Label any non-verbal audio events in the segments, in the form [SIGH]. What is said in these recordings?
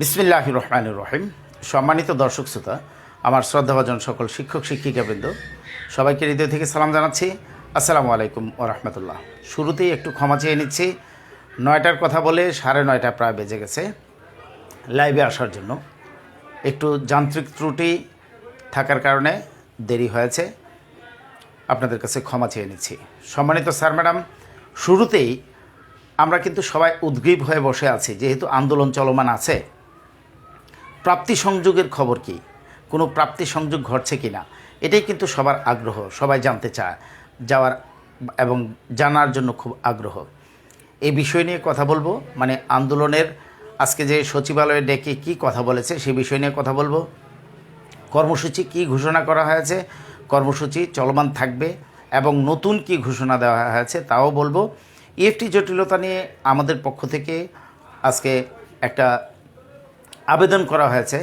বিসমিল্লাহ রহমান রহিম সম্মানিত দর্শক শ্রোতা, আমার শ্রদ্ধাভাজন সকল শিক্ষক, শিক্ষিকাবৃন্দ, সবাইকে হৃদয় থেকে সালাম জানাচ্ছি। আসসালামু আলাইকুম ও রহমতুল্লাহ। শুরুতেই একটু ক্ষমা চেয়ে নিচ্ছি। নয়টার কথা বলে সাড়ে নয়টা প্রায় বেজে গেছে। লাইভে আসার জন্য একটু যান্ত্রিক ত্রুটি থাকার কারণে দেরি হয়েছে। আপনাদের কাছে ক্ষমা চেয়ে নিচ্ছি। সম্মানিত স্যার, ম্যাডাম, শুরুতেই আমরা কিন্তু সবাই উদ্গ্রীব হয়ে বসে আছি, যেহেতু আন্দোলন চলমান আছে। প্রাপ্তি সংযোগের খবর কি? কোনো প্রাপ্তি সংযোগ ঘটছে কি না এটাই কিন্তু সবার আগ্রহ, সবাই জানতে চায়, যাওয়ার এবং জানার জন্য খুব আগ্রহ। এই বিষয় নিয়ে কথা বলব মানে আন্দোলনের আজকে যে সচিবালয়ে ডেকে কি কথা বলেছে সেই বিষয় নিয়ে কথা বলব। কর্মসূচি কি ঘোষণা করা হয়েছে, কর্মসূচি চলমান থাকবে এবং নতুন কি ঘোষণা দেওয়া হয়েছে, তাও বলব। ইএফটি জটিলতা নিয়ে আমাদের পক্ষ থেকে আজকে একটা আবেদন করা হয়েছে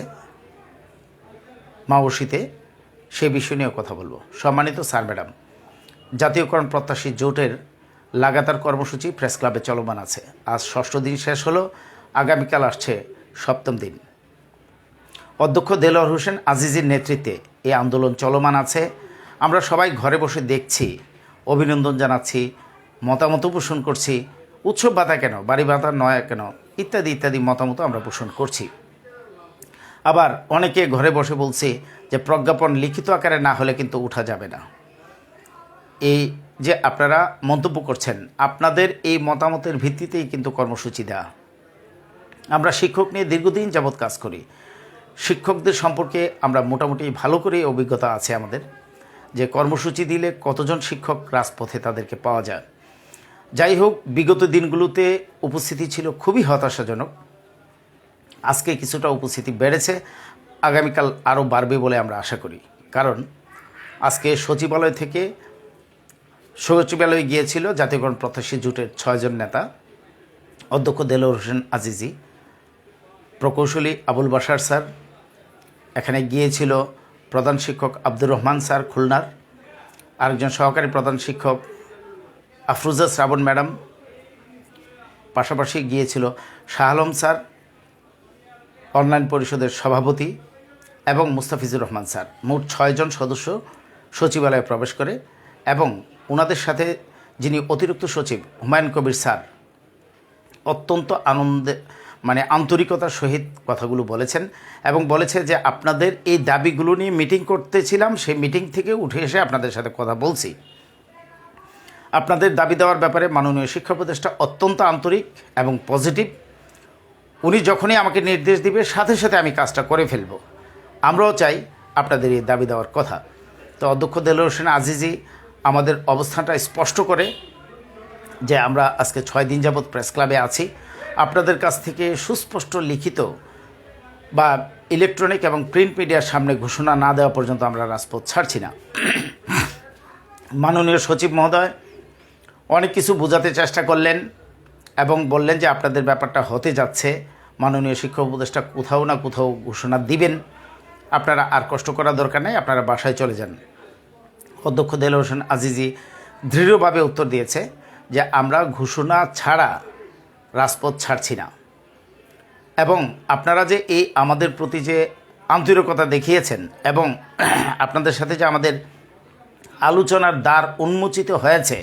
মাওসিতে সে বিষয় নিয়েও কথা বলব। সম্মানিত স্যার, ম্যাডাম, জাতীয়করণ প্রত্যাশী জোটের লাগাতার কর্মসূচি প্রেস ক্লাবে চলমান আছে। আজ ষষ্ঠ দিন শেষ হলো, আগামীকাল আসছে সপ্তম দিন। অধ্যক্ষ দেলোয়ার হোসেন আজিজের নেতৃত্বে এই আন্দোলন চলমান আছে। আমরা সবাই ঘরে বসে দেখছি, অভিনন্দন জানাচ্ছি মতামত পোষণ করছি। উৎসব ভাতা কেন? বাড়ি ভাতা নয়া কেন? ইত্যাদি ইত্যাদি মতামত আমরা পোষণ করছি। আবার অনেকে ঘরে বসে বলছে যে প্রজ্ঞাপন লিখিত আকারে না হলে কিন্তু উঠা যাবে না। এই যে আপনারা মন্তব্য করছেন, আপনাদের এই মতামতের ভিত্তিতেই কিন্তু কর্মসূচি দেওয়া আমরা শিক্ষক নিয়ে দীর্ঘদিন যাবৎ কাজ করি। শিক্ষকদের সম্পর্কে আমরা মোটামুটি ভালো করে অভিজ্ঞতা আছে আমাদের। যে কর্মসূচি দিলে কতজন শিক্ষক রাজপথে তাদেরকে পাওয়া যায়। যাই হোক বিগত দিনগুলোতে উপস্থিতি ছিল খুবই হতাশাজনক। আজকে কিছুটা উপস্থিতি বেড়েছে, আগামীকাল আরও বাড়বে বলে আমরা আশা করি। কারণ, আজকে সচিবালয় থেকে সচিবালয়ে গিয়েছিল জাতীয়করণ প্রত্যাশী জোটের ছয়জন নেতা, অধ্যক্ষ দেলোর হোসেন আজিজি, প্রকৌশলী আবুল বাসার স্যার, এখানে গিয়েছিল প্রধান শিক্ষক আব্দুর রহমান স্যার খুলনার, আরেকজন সহকারী প্রধান শিক্ষক আফরুজা শ্রাবণ ম্যাডাম পাশাপাশি গিয়েছিল শাহ আলম স্যার, অনলাইন পরিষদের সভাপতি এবং মুস্তাফিজুর রহমান স্যার। মোট ছয়জন সদস্য সচিবালয়ে প্রবেশ করে এবং ওনাদের সাথে যিনি অতিরিক্ত সচিব হুমায়ুন কবির স্যার অত্যন্ত আনন্দে মানে আন্তরিকতার সহিত কথাগুলো বলেছেন এবং বলেছে যে আপনাদের এই দাবিগুলো নিয়ে মিটিং করতেছিলাম, সেই মিটিং থেকে উঠে এসে আপনাদের সাথে কথা বলছি। আপনাদের দাবি দেওয়ার ব্যাপারে মাননীয় শিক্ষা উপদেষ্টা অত্যন্ত আন্তরিক এবং পজিটিভ। উনি যখনই আমাকে নির্দেশ দিবে, সাথে সাথে আমি কাজটা করে ফেলব। আমরাও চাই আপনাদের এই দাবি দেওয়ার কথা। তো অধ্যক্ষ দেলোর হোসেন আজিজি আমাদের অবস্থানটা স্পষ্ট করে যে আমরা আজকে ছয় দিন যাবৎ প্রেস ক্লাবে আছি। আপনাদের কাছ থেকে সুস্পষ্ট লিখিত বা ইলেকট্রনিক এবং প্রিন্ট মিডিয়ার সামনে ঘোষণা না দেওয়া পর্যন্ত আমরা রাজপথ ছাড়ছি না। মাননীয় সচিব মহোদয় অনেক কিছু বোঝাতে চেষ্টা করলেন এবং বললেন যে আপনাদের ব্যাপারটা হতে যাচ্ছে। মাননীয় শিক্ষক উপদেষ্টা কোথাও না কোথাও ঘোষণা দিবেন। আপনারা আর কষ্ট করার দরকার নেই, আপনারা বাসায় চলে যান। অধ্যক্ষ দেল হোসেন আজিজি দৃঢ়ভাবে উত্তর দিয়েছে যে আমরা ঘোষণা ছাড়া রাজপথ ছাড়ছি না। এবং আপনারা যে এই আমাদের প্রতি যে আন্তরিকতা দেখিয়েছেন এবং [CLEARS THROAT] আপনাদের সাথে যে আমাদের আলোচনার দ্বার উন্মোচিত হয়েছে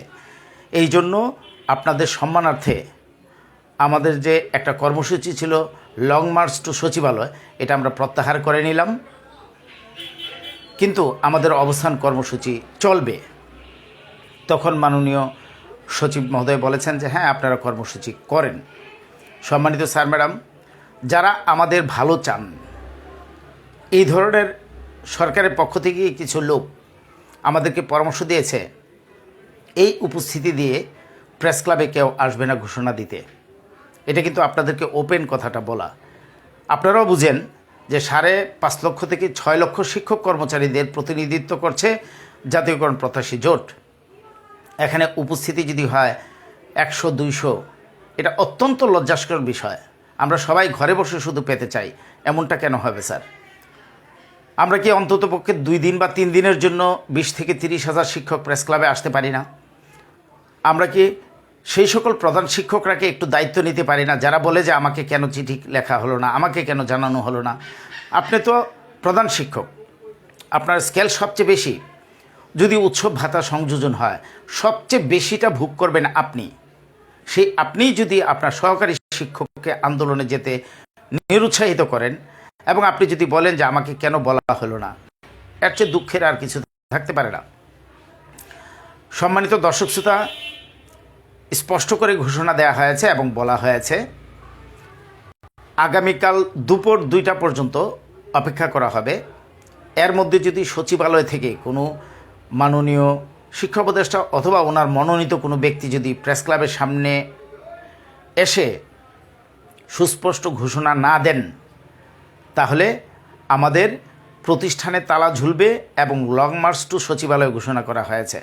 এই জন্য আপনাদের সম্মানার্থে আমাদের যে একটা কর্মসূচি ছিল লং মার্চ টু সচিবালয়, এটা আমরা প্রত্যাহার করে নিলাম। কিন্তু আমাদের অবস্থান কর্মসূচি চলবে। তখন মাননীয় সচিব মহোদয় বলেছেন যে হ্যাঁ আপনারা কর্মসূচি করেন। সম্মানিত স্যার, ম্যাডাম, যারা আমাদের ভালো চান, এই ধরনের সরকারের পক্ষ থেকে কিছু লোক আমাদেরকে পরামর্শ দিয়েছে এই উপস্থিতি দিয়ে প্রেস ক্লাবে কেউ আসবে না ঘোষণা দিতে। এটা কিন্তু আপনাদেরকে ওপেন কথাটা বলা। আপনারাও বুঝেন যে সাড়ে পাঁচ লক্ষ থেকে ছয় লক্ষ শিক্ষক কর্মচারীদের প্রতিনিধিত্ব করছে জাতীয়করণ প্রত্যাশী জোট। এখানে উপস্থিতি যদি হয় একশো, দুইশো, এটা অত্যন্ত লজ্জাস্কর বিষয়। আমরা সবাই ঘরে বসে শুধু পেতে চাই, এমনটা কেন হবে, স্যার? আমরা কি অন্ততপক্ষে দুই দিন বা তিন দিনের জন্য বিশ থেকে তিরিশ হাজার শিক্ষক প্রেস ক্লাবে আসতে পারি না? আমরা কি সেই সকল প্রধান শিক্ষকরাকে একটু দায়িত্ব নিতে পারি না? যারা বলে যে আমাকে কেন চিঠি লেখা হলো না, আমাকে কেন জানানো হলো না? আপনি তো প্রধান শিক্ষক। আপনার স্কেল সবচেয়ে বেশি। যদি উৎসব ভাতা সংযোজন হয়, সবচেয়ে বেশিটা ভোগ করবেন আপনি। সেই আপনিই যদি আপনার সহকারী শিক্ষককে আন্দোলনে যেতে নিরুৎসাহিত করেন এবং আপনি যদি বলেন যে আমাকে কেন বলা হলো না, এর চেয়ে দুঃখের আর কিছু থাকতে পারে না। সম্মানিত দর্শক শ্রোতা স্পষ্ট করে ঘোষণা দেওয়া হয়েছে এবং বলা হয়েছে, আগামীকাল দুপুর দুইটা পর্যন্ত অপেক্ষা করা হবে। এর মধ্যে যদি সচিবালয় থেকে কোনো মাননীয় শিক্ষা উপদেষ্টা অথবা ওনার মনোনীত কোনো ব্যক্তি যদি প্রেস ক্লাবের সামনে এসে সুস্পষ্ট ঘোষণা না দেন, তাহলে আমাদের প্রতিষ্ঠানে তালা ঝুলবে এবং লং মার্চ টু সচিবালয় ঘোষণা করা হয়েছে।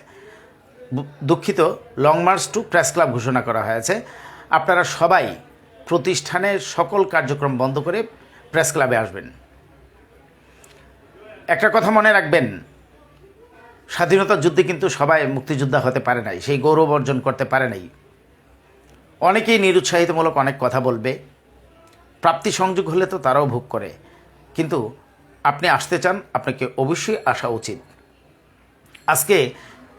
দুঃখিত long march to press club ঘোষণা করা হয়েছে। আপনারা সবাই প্রতিষ্ঠানের সকল কার্যক্রম বন্ধ করে প্রেস ক্লাবে আসবেন। একটা কথা মনে রাখবেন স্বাধীনতার যুদ্ধে কিন্তু সবাই মুক্তিযোদ্ধা হতে পারে নাই, সেই গৌরব অর্জন করতে পারে নাই। অনেকেই নিরুৎসাহিতমূলক অনেক কথা বলবে, প্রাপ্তি সংযোগ হলে তো তারাও ভোগ করে, কিন্তু আপনি আসতে চান, আপনাকে অবশ্যই আসা উচিত। আজকে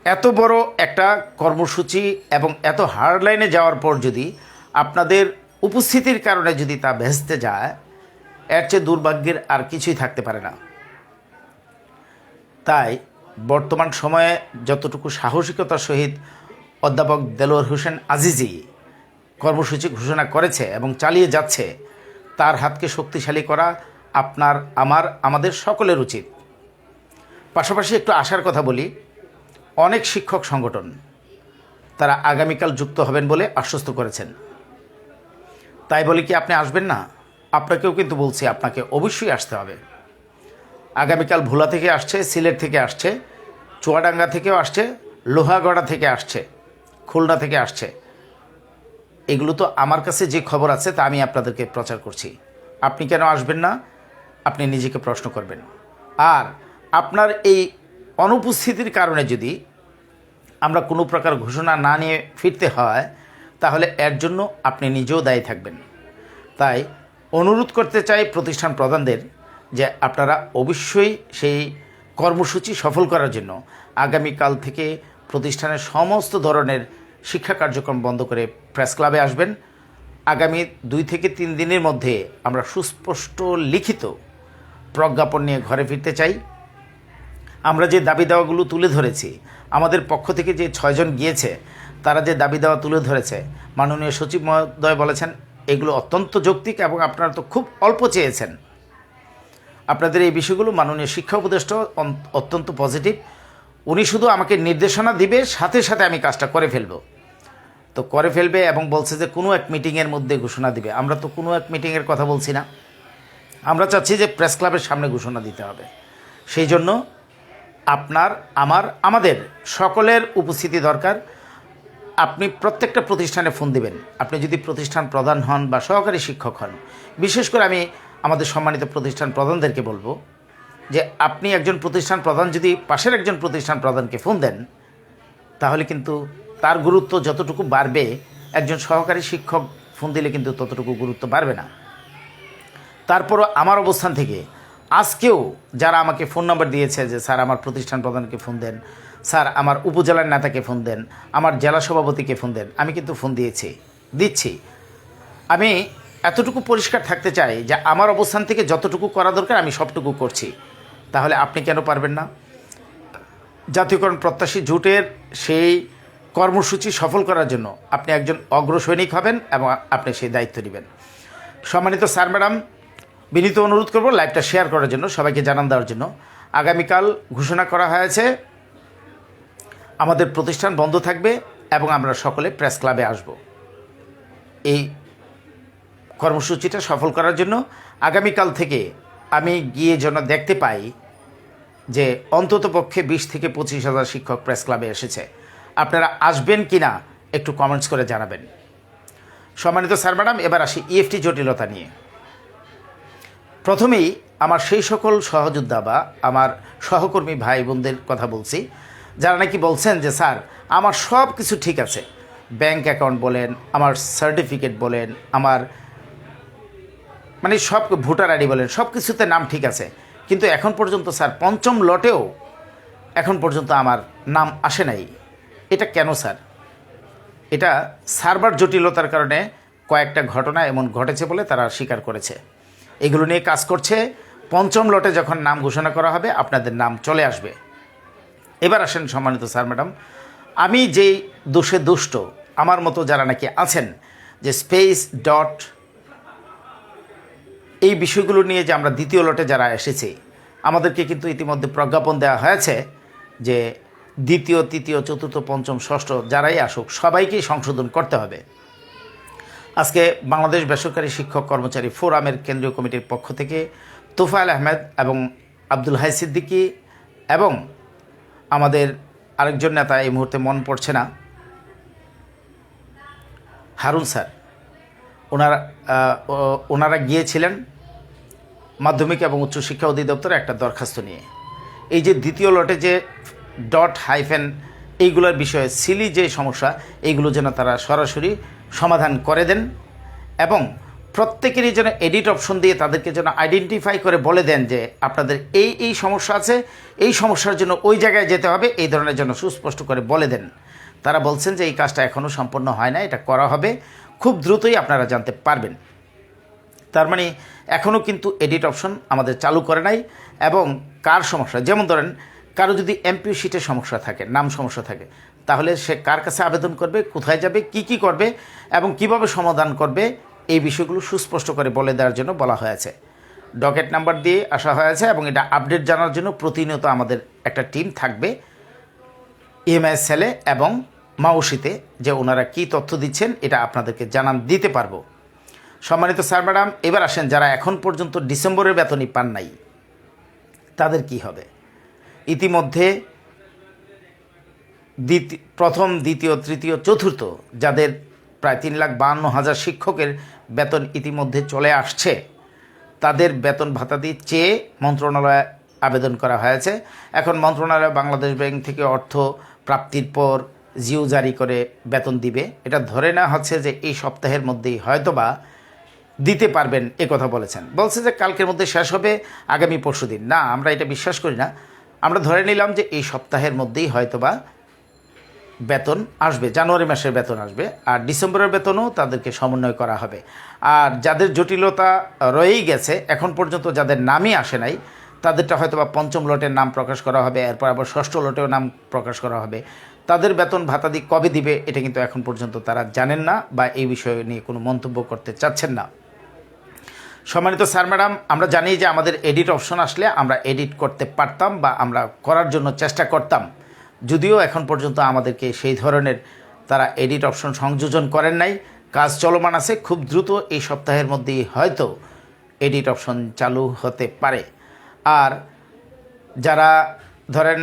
এত বড় একটা কর্মসূচি এবং এত হার্ড লাইনে যাওয়ার পর যদি আপনাদের উপস্থিতির কারণে যদি তা ভেস্তে যায়, এর চেয়ে দুর্ভাগ্যের আর কিছুই থাকতে পারে না। তাই বর্তমান সময়ে যতটুকু সাহসিকতার সহিত অধ্যাপক দেলোয়ার হোসেন আজিজি কর্মসূচি ঘোষণা করেছে এবং চালিয়ে যাচ্ছে, তার হাতকে শক্তিশালী করা আপনার, আমার, আমাদের সকলের উচিত। পাশাপাশি একটু আশার কথা বলি অনেক শিক্ষক সংগঠন তারা আগামীকাল যুক্ত হবেন বলে আশ্বস্ত করেছেন। তাই বলে কি আপনি আসবেন না? আপনাকেও কিন্তু বলছি, আপনাকে অবশ্যই আসতে হবে। আগামীকাল ভোলা থেকে আসছে, সিলেট থেকে আসছে, চুয়াডাঙ্গা থেকেও আসছে, লোহাগড়া থেকে আসছে, খুলনা থেকে আসছে। এগুলো তো আমার কাছে যে খবর আছে তা আমি আপনাদেরকে প্রচার করছি। আপনি কেন আসবেন না? আপনি নিজেকে প্রশ্ন করবেন। আর আপনার এই অনুপস্থিতির কারণে যদি আমরা কোনো প্রকার ঘোষণা না নিয়ে ফিরতে হয়, তাহলে এর জন্য আপনি নিজেও দায়ী থাকবেন। তাই অনুরোধ করতে চাই প্রতিষ্ঠান প্রধানদের যে আপনারা অবশ্যই সেই কর্মসূচি সফল করার জন্য আগামীকাল থেকে প্রতিষ্ঠানের সমস্ত ধরনের শিক্ষা কার্যক্রম বন্ধ করে প্রেস ক্লাবে আসবেন। আগামী দুই থেকে তিন দিনের মধ্যে আমরা সুস্পষ্ট লিখিত প্রজ্ঞাপন নিয়ে ঘরে ফিরতে চাই। আমরা যে দাবি দাওয়াগুলো তুলে ধরেছি, আমাদের পক্ষ থেকে যে ছয়জন গিয়েছে, তারা যে দাবি দাওয়া তুলে ধরেছে, মাননীয় সচিব মহোদয় বলেছেন, এগুলো অত্যন্ত যৌক্তিক এবং আপনারা তো খুব অল্প চেয়েছেন। আপনাদের এই বিষয়গুলো মাননীয় শিক্ষা উপদেষ্টা অত্যন্ত পজিটিভ। উনি শুধু আমাকে নির্দেশনা দিবে, সাথে সাথে আমি কাজটা করে ফেলব। তো করে ফেলবে এবং বলছে যে কোনো এক মিটিংয়ের মধ্যে ঘোষণা দিবে। আমরা তো কোনো এক মিটিংয়ের কথা বলছি না। আমরা চাচ্ছি যে প্রেস ক্লাবের সামনে ঘোষণা দিতে হবে। সেই জন্য আপনার, আমার, আমাদের সকলের উপস্থিতি দরকার। আপনি প্রত্যেকটা প্রতিষ্ঠানে ফোন দিবেন। আপনি যদি প্রতিষ্ঠান প্রধান হন বা সহকারী শিক্ষক হন, বিশেষ করে আমি আমাদের সম্মানিত প্রতিষ্ঠান প্রধানদেরকে বলব যে আপনি একজন প্রতিষ্ঠান প্রধান, যদি পাশের একজন প্রতিষ্ঠান প্রধানকে ফোন দেন, তাহলে কিন্তু তার গুরুত্ব যতটুকু বাড়বে, একজন সহকারী শিক্ষক ফোন দিলে কিন্তু ততটুকু গুরুত্ব বাড়বে না। তারপরও আমার অবস্থান থেকে আজকেও যারা আমাকে ফোন নাম্বার দিয়েছে যে, স্যার, আমার প্রতিষ্ঠান প্রধানকে ফোন দেন। স্যার, আমার উপজেলার নেতাকে ফোন দেন। আমার জেলা সভাপতিকে ফোন দেন। আমি কিন্তু ফোন দিয়েছি, দিচ্ছি। আমি এতটুকু পরিষ্কার থাকতে চাই যে, আমার অবস্থান থেকে যতটুকু করা দরকার আমি সবটুকু করছি। তাহলে আপনি কেন পারবেন না? জাতীয়করণ প্রত্যাশী জোটের সেই কর্মসূচি সফল করার জন্য আপনি একজন অগ্রসৈনিক হবেন এবং আপনি সেই দায়িত্ব নেবেন। সম্মানিত স্যার, ম্যাডাম বিনীত অনুরোধ করব লাইভটা শেয়ার করার জন্য, সবাইকে জানান দেওয়ার জন্য। আগামীকাল ঘোষণা করা হয়েছে, আমাদের প্রতিষ্ঠান বন্ধ থাকবে এবং আমরা সকলে প্রেস ক্লাবে আসব। এই কর্মসূচিটা সফল করার জন্য আগামীকাল থেকে আমি গিয়ে যেন দেখতে পাই যে অন্তত পক্ষে বিশ থেকে পঁচিশ হাজার শিক্ষক প্রেস ক্লাবে এসেছে। আপনারা আসবেন কি না, একটু কমেন্টস করে জানাবেন। সম্মানিত স্যার, ম্যাডাম, এবার আসি ইএফটি জটিলতা নিয়ে। প্রথমেই আমার সেই সকল সহযোদ্ধা বা আমার সহকর্মী ভাই বোনদের কথা বলছি, যারা নাকি বলছেন যে, স্যার, আমার সব কিছু ঠিক আছে। ব্যাংক অ্যাকাউন্ট বলেন, আমার সার্টিফিকেট বলেন, আমার মানে সব ভোটার আইডি বলেন, সব কিছুতে নাম ঠিক আছে। কিন্তু এখন পর্যন্ত, স্যার, পঞ্চম লটেও এখন পর্যন্ত আমার নাম আসে নাই। এটা কেন, স্যার? এটা সার্ভার জটিলতার কারণে কয়েকটা ঘটনা এমন ঘটেছে বলে তারা স্বীকার করেছে। এগুলো নিয়ে কাজ করছে। পঞ্চম লটে যখন নাম ঘোষণা করা হবে, আপনাদের নাম চলে আসবে। এবার আসেন সম্মানিত স্যার, ম্যাডাম। আমি যেই দোষে দুষ্ট, আমার মতো যারা নাকি আছেন, যে স্পেস ডট এই বিষয়গুলো নিয়ে যে আমরা দ্বিতীয় লটে যারা এসেছি, আমাদেরকে কিন্তু ইতিমধ্যে প্রজ্ঞাপন দেওয়া হয়েছে যে দ্বিতীয়, তৃতীয়, চতুর্থ, পঞ্চম, ষষ্ঠ যারাই আসুক, সবাইকেই সংশোধন করতে হবে। আজকে বাংলাদেশ বেসরকারি শিক্ষক কর্মচারী ফোরামের কেন্দ্রীয় কমিটির পক্ষ থেকে তোফায়েল আহমেদ এবং আব্দুল হাই সিদ্দিকী এবং আমাদের আরেকজন নেতা এই মুহূর্তে মন পড়ছে না, হারুন স্যার। ওনারা ওনারা গিয়েছিলেন মাধ্যমিক এবং উচ্চশিক্ষা অধিদপ্তরে একটা দরখাস্ত নিয়ে। এই যে দ্বিতীয় লটে যে ডট হাইফেন এইগুলোর বিষয়ে সিলি যে সমস্যা, এইগুলো যেন তারা সরাসরি সমাধান করে দেন এবং প্রত্যেকেরই যেন এডিট অপশন দিয়ে তাদেরকে যেন আইডেন্টিফাই করে বলে দেন যে আপনাদের এই এই সমস্যা আছে, এই সমস্যার জন্য ওই জায়গায় যেতে হবে, এই ধরনের জন্য সুস্পষ্ট করে বলে দেন। তারা বলছেন যে এই কাজটা এখনও সম্পন্ন হয় না, এটা করা হবে। খুব দ্রুতই আপনারা জানতে পারবেন। তার মানে এখনও কিন্তু এডিট অপশন আমাদের চালু করে নাই এবং কার সমস্যা? যেমন ধরেন, কারও যদি এমপিও শিটের সমস্যা থাকে, নাম সমস্যা থাকে তাহলে সে কার কাছে আবেদন করবে, কোথায় যাবে, কি কি করবে এবং কীভাবে সমাধান করবে, এই বিষয়গুলো সুস্পষ্ট করে বলে দেওয়ার জন্য বলা হয়েছে। ডকেট নাম্বার দিয়ে আসা হয়েছে এবং এটা আপডেট জানার জন্য প্রতিনিয়ত আমাদের একটা টিম থাকবে ইএমআই সেলে এবং মাউসিতে যে ওনারা কি তথ্য দিচ্ছেন, এটা আপনাদেরকে জানান, দিতে পারব। সম্মানিত স্যার, ম্যাডাম, এবার আসেন, যারা এখন পর্যন্ত ডিসেম্বরের বেতনই পান নাই, তাদের কি হবে? ইতিমধ্যে দ্বিতীয় প্রথম, দ্বিতীয়, তৃতীয়, চতুর্থ, যাদের প্রায় তিন লাখ বাহান্ন হাজার শিক্ষকের বেতন ইতিমধ্যে চলে আসছে, তাদের বেতন ভাতা দিয়ে চেয়ে মন্ত্রণালয়ে আবেদন করা হয়েছে। এখন মন্ত্রণালয় বাংলাদেশ ব্যাংক থেকে অর্থ প্রাপ্তির পর জিও জারি করে বেতন দিবে। এটা ধরে নেওয়া হচ্ছে যে এই সপ্তাহের মধ্যেই হয়তোবা দিতে পারবেন এ কথা বলেছেন। বলছে যে কালকের মধ্যে শেষ হবে, আগামী পরশু দিন না, আমরা এটা বিশ্বাস করি না। আমরা ধরে নিলাম যে এই সপ্তাহের মধ্যেই হয়তোবা বেতন আসবে, জানুয়ারি মাসের বেতন আসবে, আর ডিসেম্বরের বেতনও তাদেরকে সমন্বয় করা হবে। আর যাদের জটিলতা রয়েই গেছে, এখন পর্যন্ত যাদের নামই আসে নাই, তাদেরটা হয়তো বা পঞ্চম লটের নাম প্রকাশ করা হবে, এরপর আবার ষষ্ঠ লটেও নাম প্রকাশ করা হবে। তাদের বেতন ভাতা দিয়ে কবে দিবে, এটা কিন্তু এখন পর্যন্ত তারা জানেন না বা এই বিষয়ে নিয়ে কোনো মন্তব্য করতে চাচ্ছেন না। সম্মানিত স্যার, ম্যাডাম, আমরা জানি যে আমাদের এডিট অপশন আসলে আমরা এডিট করতে পারতাম বা আমরা করার জন্য চেষ্টা করতাম। যদিও এখন পর্যন্ত আমাদেরকে সেই ধরনের তারা এডিট অপশন সংযোজন করেন নাই। কাজ চলমান আছে, খুব দ্রুত এই সপ্তাহের মধ্যেই হয়তো এডিট অপশন চালু হতে পারে। আর যারা ধরেন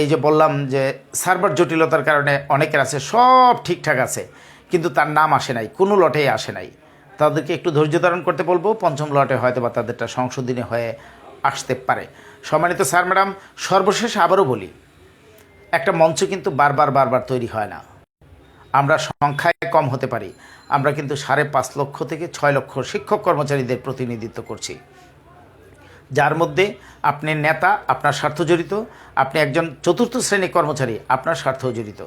এই যে বললাম যে সার্ভার জটিলতার কারণে অনেকের আছে, সব ঠিকঠাক আছে, কিন্তু তার নাম আসে নাই, কোনো লটেই আসে নাই। তাদেরকে একটু ধৈর্য ধারণ করতে বলব, পঞ্চম লটে হয়তো বা তাদেরটা সংশোধনী হয়ে আসতে পারে। সম্মানিত স্যার ম্যাডাম সর্বশেষ আবারও বলি একটা মঞ্চ কিন্তু বারবার বারবার তৈরি হয় না। আমরা সংখ্যায় কম হতে পারি। আমরা কিন্তু সাড়ে পাঁচ লক্ষ থেকে ছয় লক্ষ শিক্ষক কর্মচারীদের প্রতিনিধিত্ব করছি। যার মধ্যে আপনি নেতা, আপনার স্বার্থ জড়িত, আপনি একজন চতুর্থ শ্রেণির কর্মচারী, আপনার স্বার্থ জড়িত।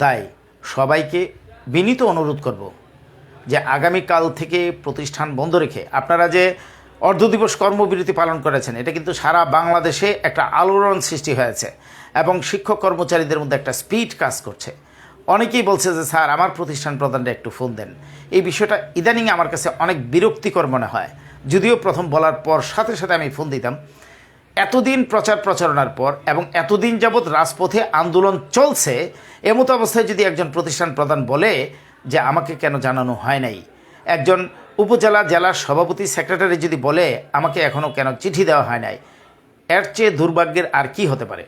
তাই সবাইকে বিনীত অনুরোধ করব যে আগামীকাল থেকে প্রতিষ্ঠান বন্ধ রেখে, আপনারা যে অর্ধ দিবস কর্মবিরতি পালন করেছেন, এটা কিন্তু সারা বাংলাদেশে একটা আলোড়ন সৃষ্টি হয়েছে। এবং শিক্ষক কর্মচারীদের মধ্যে একটা স্পিড কাজ করছে। অনেকেই বলছে যে, স্যার, আমার প্রতিষ্ঠান প্রধানটা একটু ফোন দেন। এই বিষয়টা ইদানিং আমার কাছে অনেক বিরক্তিকর মনে হয়। যদিও প্রথম বলার পর সাথে সাথে আমি ফোন দিতাম। এতদিন প্রচার প্রচারণার পর এবং এতদিন যাবৎ রাজপথে আন্দোলন চলছে, এমতো অবস্থায় যদি একজন প্রতিষ্ঠান প্রধান বলে যে, আমাকে কেন জানানো হয় নাই? একজন উপজেলা জেলার সভাপতি সেক্রেটারি যদি বলে, আমাকে এখনও কেন চিঠি দেওয়া হয় নাই? এর চেয়ে দুর্ভাগ্যের আর কি হতে পারে?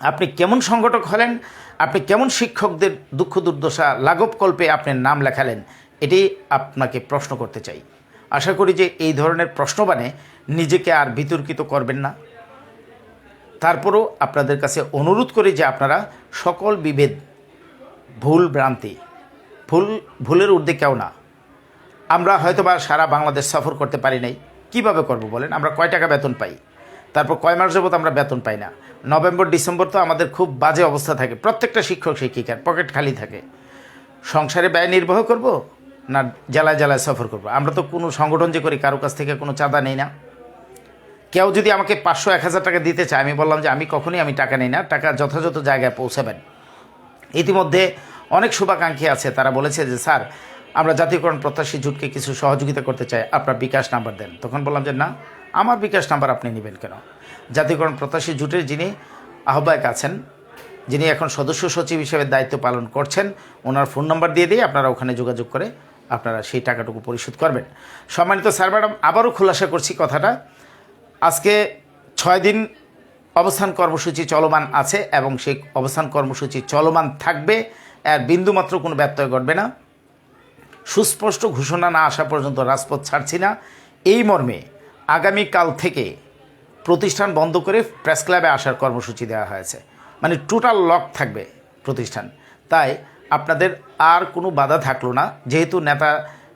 আপনি কেমন সংগঠক হলেন, আপনি কেমন শিক্ষকদের দুঃখ দুর্দশা লাঘব কল্পে আপনার নাম লেখালেন, এটি আপনাকে প্রশ্ন করতে চাই। আশা করি যে এই ধরনের প্রশ্নবানে নিজেকে আর বিতর্কিত করবেন না। তারপরও আপনাদের কাছে অনুরোধ করি যে আপনারা সকল বিভেদ, ভুল ভ্রান্তি, ভুল, ভুলের ঊর্ধ্বে কেউ না। আমরা হয়তোবা সারা বাংলাদেশ সফর করতে পারি নাই। কীভাবে করব বলেন? আমরা কয় টাকা বেতন পাই? তারপর কয় মাস যাবত আমরা বেতন পাই না। নভেম্বর, ডিসেম্বর তো আমাদের খুব বাজে অবস্থা থাকে। প্রত্যেকটা শিক্ষক, শিক্ষিকার পকেট খালি থাকে। সংসারে ব্যয় নির্বাহ করব না জেলায় জেলায় সফর করব? আমরা তো কোনো সংগঠন যে করি, কারও কাছ থেকে কোনো চাঁদা নেই না। কেউ যদি আমাকে পাঁচশো, এক হাজার টাকা দিতে চায়, আমি বললাম যে আমি কখনই আমি টাকা নেই না, টাকা যথাযথ জায়গায় পৌঁছাবেন। ইতিমধ্যে অনেক শুভাকাঙ্ক্ষী আছে, তারা বলেছে যে, স্যার, আমরা জাতীয়করণ প্রত্যাশী জুটকে কিছু সহযোগিতা করতে চাই, আপনার বিকাশ নাম্বার দেন। তখন বললাম যে, না, আমার বিকাশ নাম্বার আপনি নেবেন কেন? জাতীয়করণ প্রত্যাশী জুটের যিনি আহ্বায়ক আছেন, যিনি এখন সদস্য সচিব হিসেবে দায়িত্ব পালন করছেন, ওনার ফোন নাম্বার দিয়ে দিয়ে আপনারা ওখানে যোগাযোগ করে আপনারা সেই টাকাটুকু পরিশোধ করবেন। সম্মানিত স্যার ম্যাডাম, আবারও খোলাসা করছি কথাটা। আজকে ছয় দিন অবস্থান কর্মসূচি চলমান আছে এবং সেই অবস্থান কর্মসূচি চলমান থাকবে, এর বিন্দুমাত্র কোনো ব্যত্যয় ঘটবে না। সুস্পষ্ট ঘোষণা না আসা পর্যন্ত রাজপথ ছাড়ছি না। এই মর্মে আগামীকাল থেকে প্রতিষ্ঠান বন্ধ করে প্রেস ক্লাবে আসার কর্মসূচি দেওয়া হয়েছে। মানে টোটাল লক থাকবে প্রতিষ্ঠান। তাই আপনাদের আর কোনো বাধা থাকল না। যেহেতু নেতা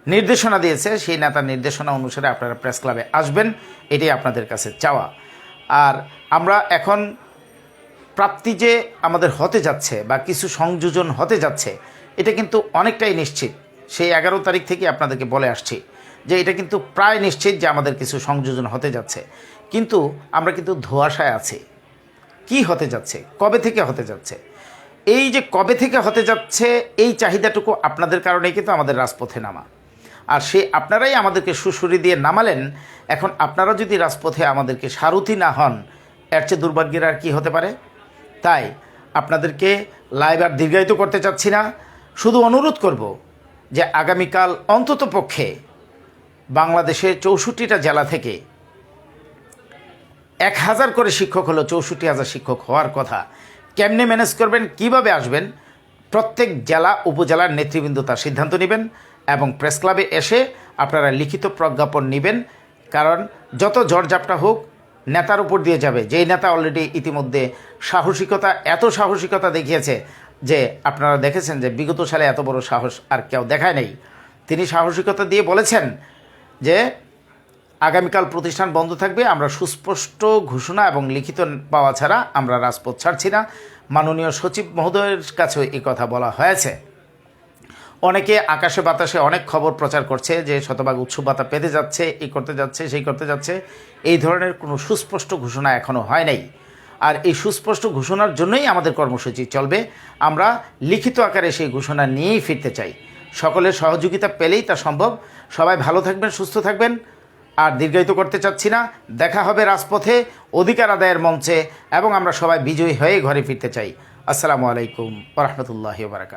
নির্দেশনা দিয়েছে, সেই নেতার নির্দেশনা অনুসারে আপনারা প্রেস ক্লাবে আসবেন, এটাই আপনাদের কাছে চাওয়া। আর আমরা এখন প্রাপ্তি যে আমাদের হতে যাচ্ছে বা কিছু সংযোজন হতে যাচ্ছে, এটা কিন্তু অনেকটাই নিশ্চিত। সেই এগারো তারিখ থেকে আপনাদেরকে বলে আসছি যে এটা কিন্তু প্রায় নিশ্চিত যে আমাদের কিছু সংযোজন হতে যাচ্ছে। কিন্তু আমরা কিন্তু ধোয়াশায় আছি। কি হতে যাচ্ছে? কবে থেকে হতে যাচ্ছে? এই যে কবে থেকে হতে যাচ্ছে, এই চাহিদাটুকু আপনাদের কারণেই কিন্তু আমাদের রাজপথে নামা। আর সে আপনারাই আমাদেরকে সুশুরি দিয়ে নামালেন, এখন আপনারা যদি রাজপথে আমাদেরকে সারথি না হন, এর চেয়ে দুর্ভাগ্যের আর কী হতে পারে? তাই আপনাদেরকে লাইভ আর দীর্ঘায়িত করতে চাচ্ছি না। শুধু অনুরোধ করব যে আগামীকাল অন্তত পক্ষে বাংলাদেশের চৌষট্টিটা জেলা থেকে এক হাজার করে শিক্ষক হলো, চৌষট্টি হাজার শিক্ষক হওয়ার কথা। কেমনে ম্যানেজ করবেন, কীভাবে আসবেন? প্রত্যেক জেলা, উপজেলার নেতৃবৃন্দ তার সিদ্ধান্ত নেবেন এবং প্রেস ক্লাবে এসে আপনারা লিখিত প্রজ্ঞাপন নেবেন। কারণ যত ঝড়ঝাপটা হোক, নেতার উপর দিয়ে যাবে। যেই নেতা অলরেডি ইতিমধ্যে সাহসিকতা, এত সাহসিকতা দেখিয়েছে যে আপনারা দেখেছেন যে বিগত সালে এত বড় সাহস আর কেউ দেখায় নেই। তিনি সাহসিকতা দিয়ে বলেছেন যে আগামীকাল প্রতিষ্ঠান বন্ধ থাকবে। আমরা সুস্পষ্ট ঘোষণা এবং লিখিত পাওয়া ছাড়া আমরা রাজপথ ছাড়ছি না। মাননীয় সচিব মহোদয়ের কাছেও এই কথা বলা হয়েছে। অনেকে আকাশে বাতাসে অনেক খবর প্রচার করছে যে শতভাগ উৎসব ভাতা পেতে যাচ্ছে এই করতে যাচ্ছে, সেই করতে যাচ্ছে। এই ধরনের কোনো সুস্পষ্ট ঘোষণা এখনও হয় নাই। আর এই সুস্পষ্ট ঘোষণার জন্যই আমাদের কর্মসূচি চলবে। আমরা লিখিত আকারে সেই ঘোষণা নিয়েই ফিরতে চাই। সকলের সহযোগিতা পেলেই তা সম্ভব। সবাই ভালো থাকবেন, সুস্থ থাকবেন। আর দীর্ঘায়িত করতে চাচ্ছি না। দেখা হবে রাজপথে, অধিকার আদায়ের মঞ্চে, এবং আমরা সবাই বিজয়ী হয়ে ঘরে ফিরতে চাই। আসসালামু আলাইকুম রহমতুল্লাহ বারাকাত